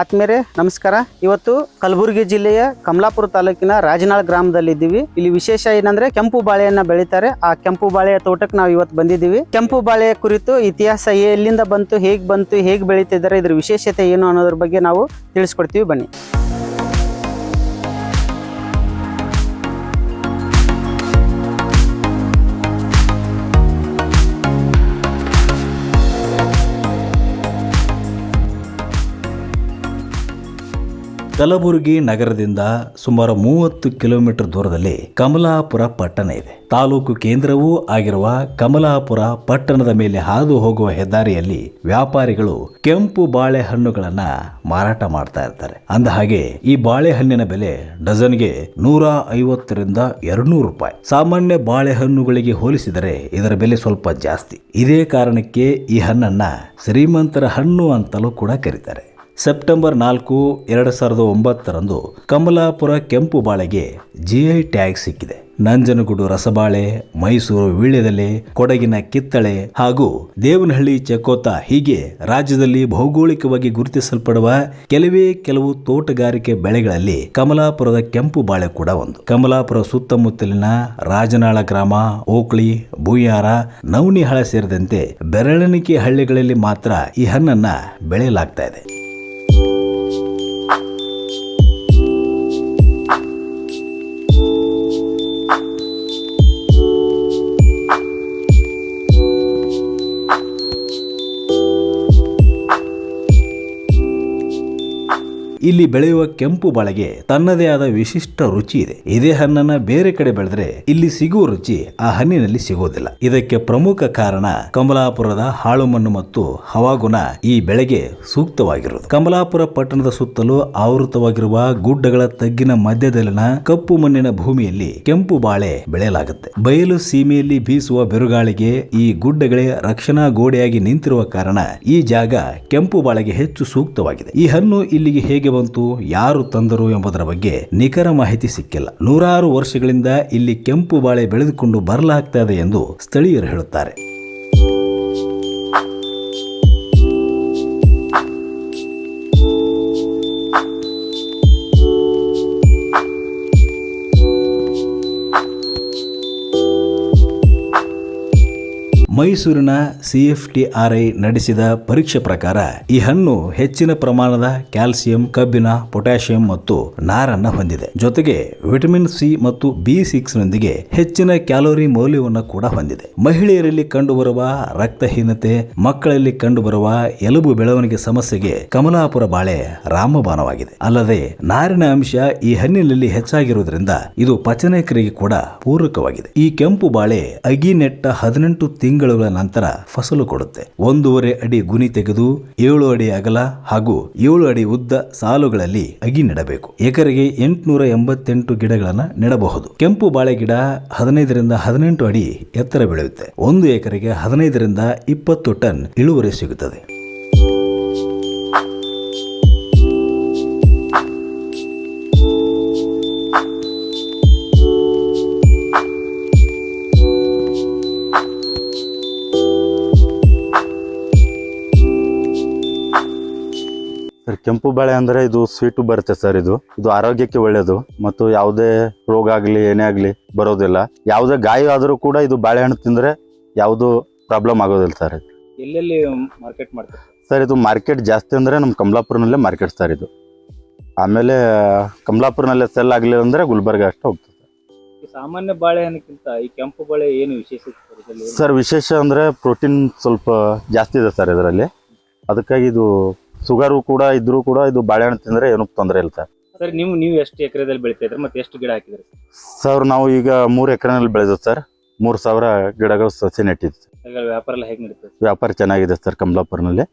ಆತ್ಮೇರೆ ನಮಸ್ಕಾರ. ಇವತ್ತು ಕಲಬುರಗಿ ಜಿಲ್ಲೆಯ ಕಮಲಾಪುರ ತಾಲೂಕಿನ ರಾಜನಾಳ್ ಗ್ರಾಮದಲ್ಲಿ ಇದ್ದೀವಿ ಇಲ್ಲಿ ವಿಶೇಷ ಏನಂದ್ರೆ ಕೆಂಪು ಬಾಳೆಯನ್ನ ಬೆಳಿತಾರೆ. ಆ ಕೆಂಪು ಬಾಳೆಯ ತೋಟಕ್ಕೆ ನಾವು ಇವತ್ತು ಬಂದಿದ್ದೀವಿ. ಕೆಂಪು ಬಾಳೆಯ ಕುರಿತು ಇತಿಹಾಸ ಎಲ್ಲಿಂದ ಬಂತು, ಹೇಗೆ ಬಂತು, ಹೇಗೆ ಬೆಳೀತಿದ್ದಾರೆ, ಇದ್ರ ವಿಶೇಷತೆ ಏನು ಅನ್ನೋದ್ರ ಬಗ್ಗೆ ನಾವು ತಿಳಿಸ್ಕೊಡ್ತೀವಿ. ಬನ್ನಿ. ಕಲಬುರಗಿ ನಗರದಿಂದ ಸುಮಾರು ಮೂವತ್ತು ಕಿಲೋಮೀಟರ್ ದೂರದಲ್ಲಿ ಕಮಲಾಪುರ ಪಟ್ಟಣ ಇದೆ. ತಾಲೂಕು ಕೇಂದ್ರವೂ ಆಗಿರುವ ಕಮಲಾಪುರ ಪಟ್ಟಣದ ಮೇಲೆ ಹಾದು ಹೋಗುವ ಹೆದ್ದಾರಿಯಲ್ಲಿ ವ್ಯಾಪಾರಿಗಳು ಕೆಂಪು ಬಾಳೆಹಣ್ಣುಗಳನ್ನ ಮಾರಾಟ ಮಾಡ್ತಾ ಇರ್ತಾರೆ. ಅಂದ ಹಾಗೆ ಈ ಬಾಳೆಹಣ್ಣಿನ ಬೆಲೆ ಡಜನ್ಗೆ ನೂರ ಐವತ್ತರಿಂದ ಎರಡ್ನೂರು ರೂಪಾಯಿ. ಸಾಮಾನ್ಯ ಬಾಳೆಹಣ್ಣುಗಳಿಗೆ ಹೋಲಿಸಿದರೆ ಇದರ ಬೆಲೆ ಸ್ವಲ್ಪ ಜಾಸ್ತಿ. ಇದೇ ಕಾರಣಕ್ಕೆ ಈ ಹಣ್ಣನ್ನ ಶ್ರೀಮಂತರ ಹಣ್ಣು ಅಂತಲೂ ಕೂಡ ಕರೀತಾರೆ. ಸೆಪ್ಟೆಂಬರ್ ನಾಲ್ಕು, ಎರಡು ಸಾವಿರದ ಒಂಬತ್ತರಂದು ಕಮಲಾಪುರ ಕೆಂಪು ಬಾಳೆಗೆ ಜಿಐ ಟ್ಯಾಗ್ ಸಿಕ್ಕಿದೆ. ನಂಜನಗೂಡು ರಸಬಾಳೆ, ಮೈಸೂರು ವೀಳ್ಯದೆಲೆ, ಕೊಡಗಿನ ಕಿತ್ತಳೆ ಹಾಗೂ ದೇವನಹಳ್ಳಿ ಚಕೋತ ಹೀಗೆ ರಾಜ್ಯದಲ್ಲಿ ಭೌಗೋಳಿಕವಾಗಿ ಗುರುತಿಸಲ್ಪಡುವ ಕೆಲವೇ ಕೆಲವು ತೋಟಗಾರಿಕೆ ಬೆಳೆಗಳಲ್ಲಿ ಕಮಲಾಪುರದ ಕೆಂಪು ಬಾಳೆ ಕೂಡ ಒಂದು. ಕಮಲಾಪುರ ಸುತ್ತಮುತ್ತಲಿನ ರಾಜನಾಳ ಗ್ರಾಮ, ಓಕ್ಳಿ ಬೂಯಾರ ನವನಿಹಾಳ ಸೇರಿದಂತೆ ಬೆರಳೆಣಿಕೆ ಹಳ್ಳಿಗಳಲ್ಲಿ ಮಾತ್ರ ಈ ಹಣ್ಣನ್ನು ಬೆಳೆಯಲಾಗ್ತಾ ಇದೆ. ಇಲ್ಲಿ ಬೆಳೆಯುವ ಕೆಂಪು ಬಾಳೆಗೆ ತನ್ನದೇ ಆದ ವಿಶಿಷ್ಟ ರುಚಿ ಇದೆ. ಇದೇ ಹಣ್ಣನ್ನ ಬೇರೆ ಕಡೆ ಬೆಳೆದ್ರೆ ಇಲ್ಲಿ ಸಿಗುವ ರುಚಿ ಆ ಹಣ್ಣಿನಲ್ಲಿ ಸಿಗೋದಿಲ್ಲ. ಇದಕ್ಕೆ ಪ್ರಮುಖ ಕಾರಣ ಕಮಲಾಪುರದ ಹಾಳು ಮಣ್ಣು ಮತ್ತು ಹವಾಗುಣ ಈ ಬೆಳೆಗೆ ಸೂಕ್ತವಾಗಿರುವುದು. ಕಮಲಾಪುರ ಪಟ್ಟಣದ ಸುತ್ತಲೂ ಆವೃತವಾಗಿರುವ ಗುಡ್ಡಗಳ ತಗ್ಗಿನ ಮಧ್ಯದಲ್ಲಿನ ಕಪ್ಪು ಮಣ್ಣಿನ ಭೂಮಿಯಲ್ಲಿ ಕೆಂಪು ಬಾಳೆ ಬೆಳೆಯಲಾಗುತ್ತೆ. ಬಯಲು ಸೀಮೆಯಲ್ಲಿ ಬೀಸುವ ಬಿರುಗಾಳಿಗೆ ಈ ಗುಡ್ಡಗಳೇ ರಕ್ಷಣಾ ಗೋಡೆಯಾಗಿ ನಿಂತಿರುವ ಕಾರಣ ಈ ಜಾಗ ಕೆಂಪು ಬಾಳೆಗೆ ಹೆಚ್ಚು ಸೂಕ್ತವಾಗಿದೆ. ಈ ಹಣ್ಣು ಇಲ್ಲಿಗೆ ಹೇಗೆ ಬಂತು, ಯಾರು ತಂದರು ಎಂಬುದರ ಬಗ್ಗೆ ನಿಖರ ಮಾಹಿತಿ ಸಿಕ್ಕಿಲ್ಲ. ನೂರಾರು ವರ್ಷಗಳಿಂದ ಇಲ್ಲಿ ಕೆಂಪು ಬಾಳೆ ಬೆಳೆದುಕೊಂಡು ಬರಲಾಗ್ತಾ ಇದೆ ಎಂದು ಸ್ಥಳೀಯರು ಹೇಳುತ್ತಾರೆ. ಮೈಸೂರಿನ ಸಿಎಫ್ಟಿಆರ್ಐ ನಡೆಸಿದ ಪರೀಕ್ಷೆ ಪ್ರಕಾರ ಈ ಹಣ್ಣು ಹೆಚ್ಚಿನ ಪ್ರಮಾಣದ ಕ್ಯಾಲ್ಸಿಯಂ, ಕಬ್ಬಿಣ, ಪೊಟ್ಯಾಷಿಯಂ ಮತ್ತು ನಾರನ್ನ ಹೊಂದಿದೆ. ಜೊತೆಗೆ ವಿಟಮಿನ್ ಸಿ ಮತ್ತು ಬಿ ಸಿಕ್ಸ್ ನೊಂದಿಗೆ ಹೆಚ್ಚಿನ ಕ್ಯಾಲೋರಿ ಮೌಲ್ಯವನ್ನು ಕೂಡ ಹೊಂದಿದೆ. ಮಹಿಳೆಯರಲ್ಲಿ ಕಂಡುಬರುವ ರಕ್ತಹೀನತೆ, ಮಕ್ಕಳಲ್ಲಿ ಕಂಡುಬರುವ ಎಲುಬು ಬೆಳವಣಿಗೆ ಸಮಸ್ಯೆಗೆ ಕಮಲಾಪುರ ಬಾಳೆ ರಾಮಬಾಣವಾಗಿದೆ. ಅಲ್ಲದೆ ನಾರಿನ ಅಂಶ ಈ ಹಣ್ಣಿನಲ್ಲಿ ಹೆಚ್ಚಾಗಿರುವುದರಿಂದ ಇದು ಪಚನ ಕ್ರಿಯೆಗೆ ಕೂಡ ಪೂರಕವಾಗಿದೆ. ಈ ಕೆಂಪು ಬಾಳೆ ಅಗಿ ನೆಟ್ಟ ಹದಿನೆಂಟು ತಿಂಗಳುಗಳ ನಂತರ ಫಸಲು ಕೊಡುತ್ತೆ. ಒಂದೂವರೆ ಅಡಿ ಗುನಿ ತೆಗೆದು, ಏಳು ಅಡಿ ಅಗಲ ಹಾಗೂ ಏಳು ಅಡಿ ಉದ್ದ ಸಾಲುಗಳಲ್ಲಿ ಅಗಿ ನೆಡಬೇಕು. ಎಕರೆಗೆ ಎಂಟುನೂರ ಎಂಬತ್ತೆಂಟು ಗಿಡಗಳನ್ನು ನೆಡಬಹುದು. ಕೆಂಪು ಬಾಳೆ ಗಿಡ ಹದಿನೈದರಿಂದ ಹದಿನೆಂಟು ಅಡಿ ಎತ್ತರ ಬೆಳೆಯುತ್ತೆ. ಒಂದು ಎಕರೆಗೆ ಹದಿನೈದರಿಂದ ಇಪ್ಪತ್ತು ಟನ್ ಇಳುವರಿ ಸಿಗುತ್ತದೆ. ಸರ್ ಕೆಂಪು ಬಾಳೆ ಅಂದ್ರೆ ಇದು ಸ್ವೀಟು ಬರುತ್ತೆ ಸರ್ ಇದು. ಇದು ಆರೋಗ್ಯಕ್ಕೆ ಒಳ್ಳೆಯದು ಮತ್ತು ಯಾವುದೇ ರೋಗ ಆಗಲಿ ಏನೇ ಆಗಲಿ ಬರೋದಿಲ್ಲ. ಯಾವುದೇ ಗಾಯ ಆದರೂ ಕೂಡ ಇದು ಬಾಳೆಹಣ್ಣು ತಿಂದರೆ ಯಾವುದು ಪ್ರಾಬ್ಲಮ್ ಆಗೋದಿಲ್ಲ ಸರ್ ಎಲ್ಲೆಲ್ಲಿ ಮಾರ್ಕೆಟ್ ಮಾಡ್ತಾರೆ? ಸರ್ ಇದು ಮಾರ್ಕೆಟ್ ಜಾಸ್ತಿ ಅಂದರೆ ನಮ್ಮ ಕಮಲಾಪುರನಲ್ಲೇ ಮಾರ್ಕೆಟ್ ಸರ್ ಇದು. ಆಮೇಲೆ ಕಮಲಾಪುರನಲ್ಲೇ ಸೆಲ್ ಆಗಲಿಲ್ಲ ಅಂದರೆ ಗುಲ್ಬರ್ಗ ಅಷ್ಟೇ ಹೋಗ್ತದೆ. ಸಾಮಾನ್ಯ ಬಾಳೆಹಣ್ಣಕ್ಕಿಂತ ಈ ಕೆಂಪು ಬಾಳೆ ಏನು ವಿಶೇಷ ಸರ್ ವಿಶೇಷ ಅಂದರೆ ಪ್ರೋಟೀನ್ ಸ್ವಲ್ಪ ಜಾಸ್ತಿ ಇದೆ ಸರ್ ಇದರಲ್ಲಿ. ಅದಕ್ಕಾಗಿ ಇದು ಶುಗರು ಕೂಡ ಇದ್ರೂ ಕೂಡ ಇದು ಬಾಳೆಹಣ್ಣು ತಿಂದರೆ ಏನಕ್ಕೆ ತೊಂದರೆ ಇಲ್ಲ ಸರ್. ಸರ್ ನೀವು ನೀವು ಎಷ್ಟು ಎಕರೆದಲ್ಲಿ ಬೆಳಿತಾ ಇದ್ರೆ ಮತ್ತೆ ಎಷ್ಟು ಗಿಡ ಹಾಕಿದ್ರಿ ಸರ್? ನಾವು ಈಗ ಮೂರು ಎಕರೆನಲ್ಲಿ ಬೆಳೆದವು ಸರ್. ಮೂರು ಸಾವಿರ ಗಿಡಗಳು ಸಸಿ ನೆಟ್ಟಿದ್ದು ಈಗ ವ್ಯಾಪಾರ ಎಲ್ಲ ಹೇಗೆ ನಡೀತದೆ ವ್ಯಾಪಾರ ಚೆನ್ನಾಗಿದೆ ಸರ್ ಕಮಲಾಪುರನಲ್ಲಿ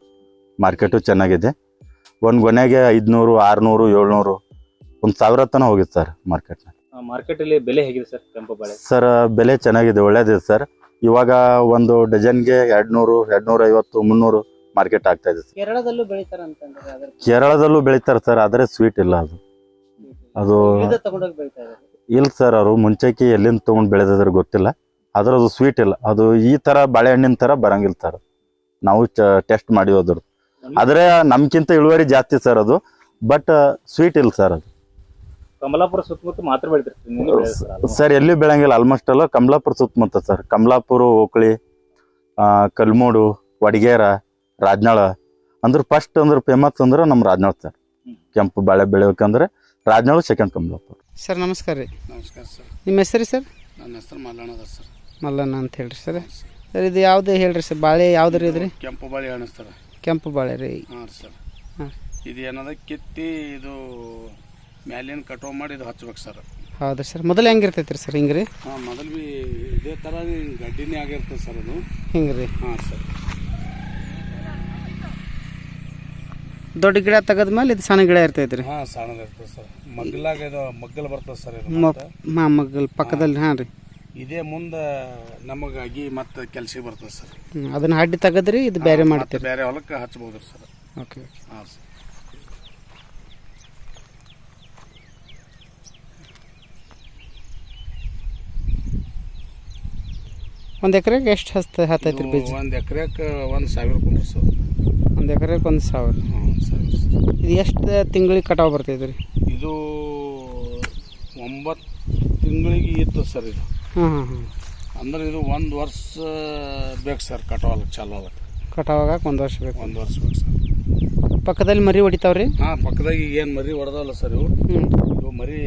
ಮಾರ್ಕೆಟು ಚೆನ್ನಾಗಿದೆ. ಒಂದು ಗೊನೆಗೆ ಐದುನೂರು ಆರುನೂರು ಏಳ್ನೂರು ಒಂದು ಸಾವಿರ ತನಕ ಹೋಗಿದೆ ಸರ್ ಮಾರ್ಕೆಟ್ನ ಮಾರ್ಕೆಟ್ ಅಲ್ಲಿ ಬೆಲೆ ಹೇಗಿದೆ ಸರ್ ಕೆಂಪು ಬಾಳೆ? ಸರ್ ಬೆಲೆ ಚೆನ್ನಾಗಿದೆ ಒಳ್ಳೇದಿದೆ ಸರ್. ಇವಾಗ ಒಂದು ಡಜನ್ಗೆ ಎರಡು ನೂರು ಎರಡು ನೂರ ಐವತ್ತು ಮುನ್ನೂರು ಮಾರ್ಕೆಟ್ ಆಗ್ತಾ ಇದೆ ಸರ್. ಕೇರಳದಲ್ಲೂ ಬೆಳಿತಾರ ಅಂತಂದ್ರೆ ಅದ್ರ ಕೇರಳದಲ್ಲೂ ಬೆಳಿತಾರೆ ಸರ್ ಆದರೆ ಸ್ವೀಟ್ ಇಲ್ಲ ಅದು. ಅದು ಇಳಿದ ತಗೊಂಡೋಗಿ ಬೆಳಿತಾ ಇದ್ದಾರೆ ಇಲ್ಲ ಸರ್ ಅವರು ಮುಂಚೆಗೆ ಎಲ್ಲಿಂದ ತಗೊಂಡ್ ಬೆಳೆದಿದ್ರೆ ಗೊತ್ತಿಲ್ಲ. ಆದ್ರೆ ಅದು ಸ್ವೀಟ್ ಇಲ್ಲ. ಅದು ಈ ಥರ ಬಾಳೆಹಣ್ಣಿನ ಥರ ಬರಂಗಿಲ್ಲ ಸರ್. ನಾವು ಟೆಸ್ಟ್ ಮಾಡಿ ಅದ್ರ ಆದರೆ ನಮ್ಗಿಂತ ಇಳುವರಿ ಜಾಸ್ತಿ ಸರ್ ಅದು. ಬಟ್ ಸ್ವೀಟ್ ಇಲ್ಲ ಸರ್ ಅದು. ಕಮಲಾಪುರ ಸುತ್ತಮುತ್ತ ಮಾತ್ರ ಸರ್ ಎಲ್ಲಿ ಬೆಳಂಗಿಲ್ಲ. ಆಲ್ಮೋಸ್ಟ್ ಅಲ್ಲ ಕಮಲಾಪುರ ಸುತ್ತಮುತ್ತ ಸರ್. ಕಮಲಾಪುರ ಓಕಳಿ ಕಲ್ಮೂಡು ವಡಗೇರ ರಾಜನಾಳ ಅಂದ್ರೆ ಫಸ್ಟ್ ಅಂದ್ರೆ ಫೇಮಸ್ ಅಂದ್ರೆ ನಮ್ಮ ರಾಜ್ನಾಳ ಸರ್ ಕೆಂಪು ಬಾಳೆ ಬೆಳಿಬೇಕಂದ್ರೆ ರಾಜ್ನಾಳು ಸೆಕೆಂಡ್ ಕಮಲಾಪುರ ಸರ್ ನಮಸ್ಕಾರ ರೀ. ನಮಸ್ಕಾರ ಸರ್ ನಿಮ್ಮ ಹೆಸರು ಸರ್ ನನ್ನ ಹೆಸರು ಮಲ್ಲಣ್ಣದ ಸರ್ ಮಲ್ಲಣ್ಣ ಅಂತ ಹೇಳ್ರಿ ಸರ್ ಸರ್ ಇದು ಯಾವ್ದು ಹೇಳ್ರಿ ಸರ್ ಬಾಳೆ ಯಾವ್ದು ರೀ ಇದ್ರಿ ಕೆಂಪು ಬಾಳೆ ಹಣ್ಣು ಸರ್ ಕೆಂಪು ಬಾಳೆ ರೀ. ಹಾಂ ಸರ್ ಹಾಂ. ಇದು ಏನದ? ಕಿತ್ತಿ ಇದು ಮ್ಯಾಲಿನ ಕಟಾವು ಮಾಡಿ ಇದು ಹಚ್ಬೇಕು ಸರ್ ಹೌದು ಸರ್ ಮೊದಲು ಹೆಂಗಿರ್ತೈತಿ ರೀ ಸರ್ ಹಿಂಗೆ ರೀ? ಹಾಂ ಮೊದಲು ಬಿ ಇದೇ ಥರ ಗಡ್ಡಿನೇ ಆಗಿರ್ತದೆ ಸರ್ ಅದು. ಹಿಂಗೆ ರೀ. ಹಾಂ ಸರ್ ದೊಡ್ಡ ಗಿಡ ತೆಗೆದ್ಮೇಲೆ ಇದು ಸಣ್ಣ ಗಿಡ ಇರ್ತೈತೆ ರೀ ಹಾಂ ಸಣ್ಣದ ಇರ್ತದೆ ಸರ್. ಮಗ್ಗಲಾಗ ಇದು ಮಗ್ಗಲ್ ಬರ್ತದೆ ಸರ್ ಇದು ಮತ್ತೆ. ಮಗ್ಗಲ್ ಪಕ್ಕದಲ್ಲಿ ಹಾಂ ರೀ. ಇದೇ ಮುಂದೆ ನಮಗಾಗಿ ಮತ್ತೆ ಕೆಲ್ಸಕ್ಕೆ ಬರ್ತದೆ ಸರ್. ಅದನ್ನ ಹಡ್ಡಿ ತೆಗೆದ್ರಿ ಇದು ಬೇರೆ ಮತ್ತೆ ಮಾಡ್ತೀರಿ. ಬೇರೆ ಹೊಲಕ್ಕೆ ಹಚ್ಬೋದು ಸರ್. ಓಕೆ ಹಾಂ ಸರ್. ಒಂದು ಎಕರೆಗೆ ಎಷ್ಟು ಹಸ್ತ ಹತ್ತೈತಿ ರೀ ಬೀಜ? ಒಂದು ಎಕ್ರೆಗೆ ಒಂದು ಸಾವಿರ ಕುಂಡ್ರಿ ಸರ್. ಒಂದು ಎಕರೆಗೆ ಒಂದು ಸಾವಿರ. ಹಾಂ ಇದು ಎಷ್ಟು ತಿಂಗಳಿಗೆ ಕಟಾವು ಬರ್ತೈತೆ ರೀ? ಇದು ಒಂಬತ್ತು ತಿಂಗಳಿಗೆ ಇತ್ತು ಸರ್ ಇದು. ಹಾಂ ಹಾಂ ಹಾಂ ಅಂದ್ರೆ ಇದು ಒಂದು ವರ್ಷ ಬೇಕು ಸರ್ ಕಟಾವಲ್ಲ ಚಾಲು ಆಗುತ್ತೆ ಕಟಾವಾಗಕ್ಕೆ ಒಂದು ವರ್ಷ ಬೇಕು. ಒಂದು ವರ್ಷ ಬೇಕು ಸರ್. ಪಕ್ಕದಲ್ಲಿ ಮರಿ ಹೊಡಿತಾವ್ರಿ? ಹಾಂ ಪಕ್ಕದಾಗ ಈಗ ಏನು ಮರಿ ಹೊಡೆದಲ್ಲ ಸರ್ ಇವು. ಹ್ಞೂ ಇವು ಮರಿ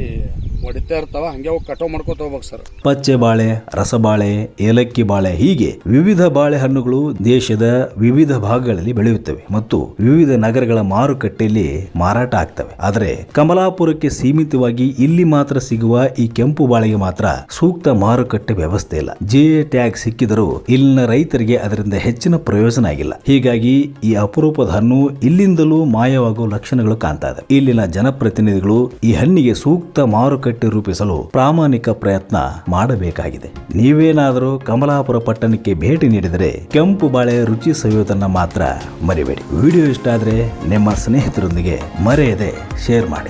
ಹೊಡಿತಾ ಇರ್ತಾವ, ಹಂಗೆ ಮಾಡ್ಕೊತ ಹೋಗ್ಬೇಕು ಸರ್ ಪಚ್ಚೆ ಬಾಳೆ, ರಸಬಾಳೆ, ಏಲಕ್ಕಿ ಬಾಳೆ ಹೀಗೆ ವಿವಿಧ ಬಾಳೆಹಣ್ಣುಗಳು ದೇಶದ ವಿವಿಧ ಭಾಗಗಳಲ್ಲಿ ಬೆಳೆಯುತ್ತವೆ ಮತ್ತು ವಿವಿಧ ನಗರಗಳ ಮಾರುಕಟ್ಟೆಯಲ್ಲಿ ಮಾರಾಟ ಆಗ್ತವೆ. ಆದರೆ ಕಮಲಾಪುರಕ್ಕೆ ಸೀಮಿತವಾಗಿ ಇಲ್ಲಿ ಮಾತ್ರ ಸಿಗುವ ಈ ಕೆಂಪು ಬಾಳೆಗೆ ಮಾತ್ರ ಸೂಕ್ತ ಮಾರುಕಟ್ಟೆ ವ್ಯವಸ್ಥೆ ಇಲ್ಲ. ಜಿಎ ಟ್ಯಾಗ್ ಸಿಕ್ಕಿದರೂ ಇಲ್ಲಿನ ರೈತರಿಗೆ ಅದರಿಂದ ಹೆಚ್ಚಿನ ಪ್ರಯೋಜನ ಆಗಿಲ್ಲ. ಹೀಗಾಗಿ ಈ ಅಪರೂಪದ ಹಣ್ಣು ಇಲ್ಲಿಂದಲೂ ಮಾಯವಾಗುವ ಲಕ್ಷಣಗಳು ಕಾಣ್ತಾ ಇದೆ ಇಲ್ಲಿನ ಜನಪ್ರತಿನಿಧಿಗಳು ಈ ಹಣ್ಣಿಗೆ ಸೂಕ್ತ ಮಾರುಕಟ್ಟೆ ರೂಪಿಸಲು ಪ್ರಾಮಾಣಿಕ ಪ್ರಯತ್ನ ಮಾಡಬೇಕಾಗಿದೆ. ನೀವೇನಾದರೂ ಕಮಲಾಪುರ ಪಟ್ಟಣಕ್ಕೆ ಭೇಟಿ ನೀಡಿದರೆ ಕೆಂಪು ಬಾಳೆ ರುಚಿ ಸವಿಯೋದನ್ನ ಮಾತ್ರ ಮರಿಬೇಡಿ. ವಿಡಿಯೋ ಇಷ್ಟ ಆದರೆ ನಿಮ್ಮ ಸ್ನೇಹಿತರೊಂದಿಗೆ ಮರೆಯದೆ ಶೇರ್ ಮಾಡಿ.